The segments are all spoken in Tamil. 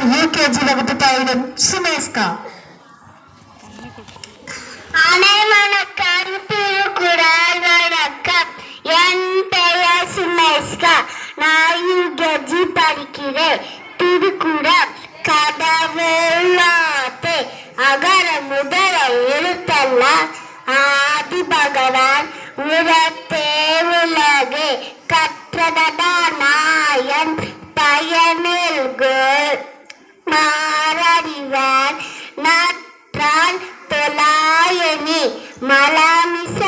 வருகிறார் யூகேஜி வகுப்பு பயிலும் சுமேஸ்கா அனைவனுக்கும் திருக்குறள் வணக்கம். என் பெயர் சுமேஷ்கா. நான் யூகேஜி படிக்கிறேன். திருக்குறள் கடவுளாத்தே அகர முதல எழுத்தல்ல. ஆதி பகவான் உரத்தே மலமிச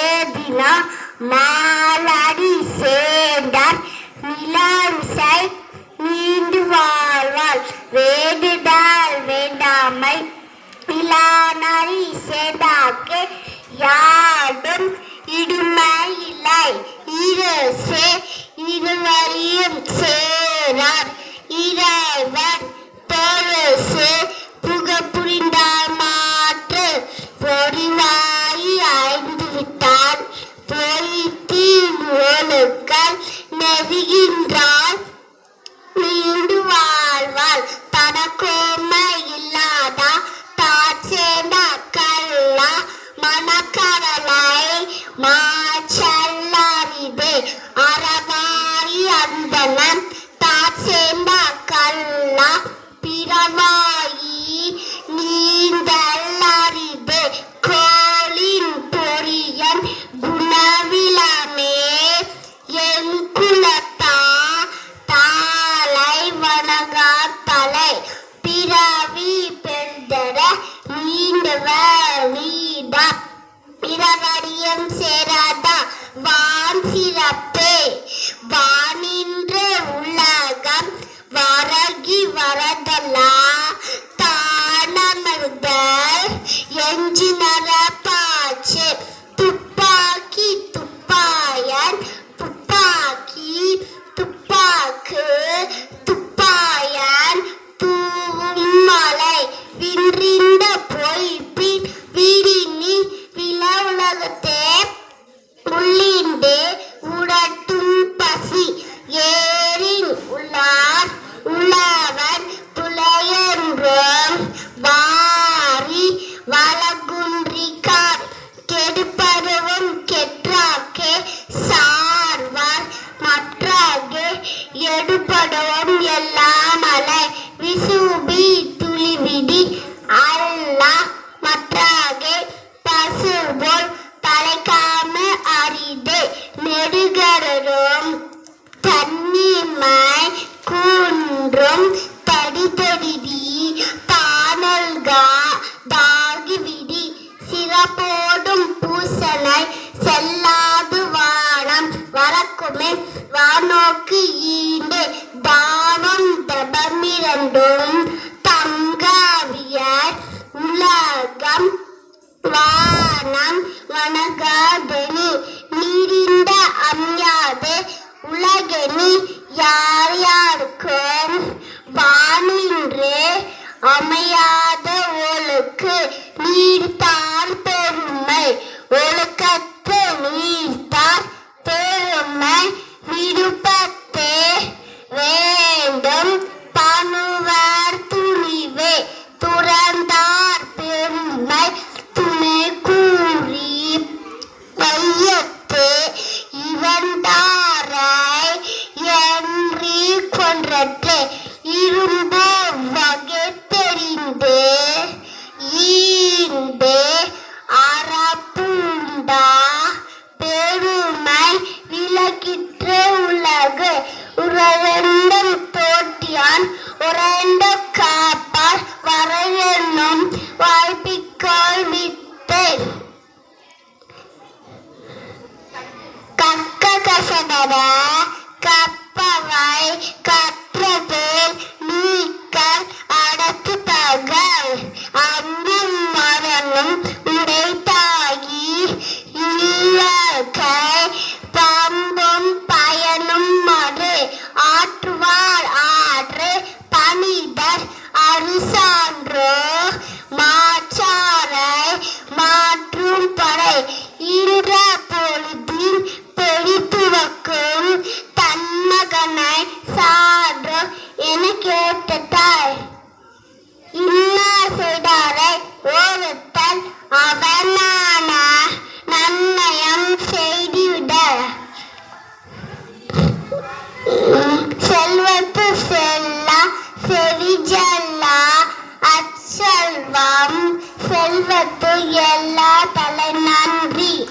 ஏதினா மாலடி சேர்ந்தார். நிலமிசை நீண்டு வாழ்வாள். வேண்டுடால் வேண்டாமை. இலானரி சேர்ந்தாக்கே யாடும் தனக்கோமை இல்லாதா தான் சேர்ந்த கல்லா மனக்கடலை மாச்சல்லறிது அறவாரி அந்தனம் தான் சேர்ந்த கல்லா பிறவாயி நீண்டவர் நீடா. சேராதா. வான் சிறப்பே. வானின்று உலகம் வரகி வரதலா. தானமர்தல் எஞ்சி நரப்பாச்சு உள்ளார் சிறப்போடும் பூசனை செல்லாது வானம். வரக்குமே வானோக்கு ஈண்டு. தானம் தபமிரண்டும் தங்காவியர். உலகம் வானம் வணகாதனி நீரிந்த அம்யாது உலகெனி யார் யாருக்கும் வானின்று அமையாத ஓலுக்கு நீர்த்தான் আসো বাবা। செல்வத்து எல்லா தலை நன்றி.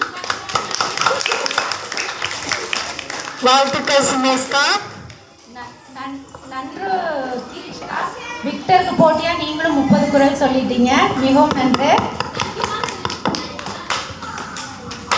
வாழ்த்துக்கள் சுமேஷ்கா. ந- நன்- நன்று விக்டருக்கு போட்டியா? நீங்களும் முப்பது குரல் சொல்லிட்டீங்க. மிகவும் நன்று.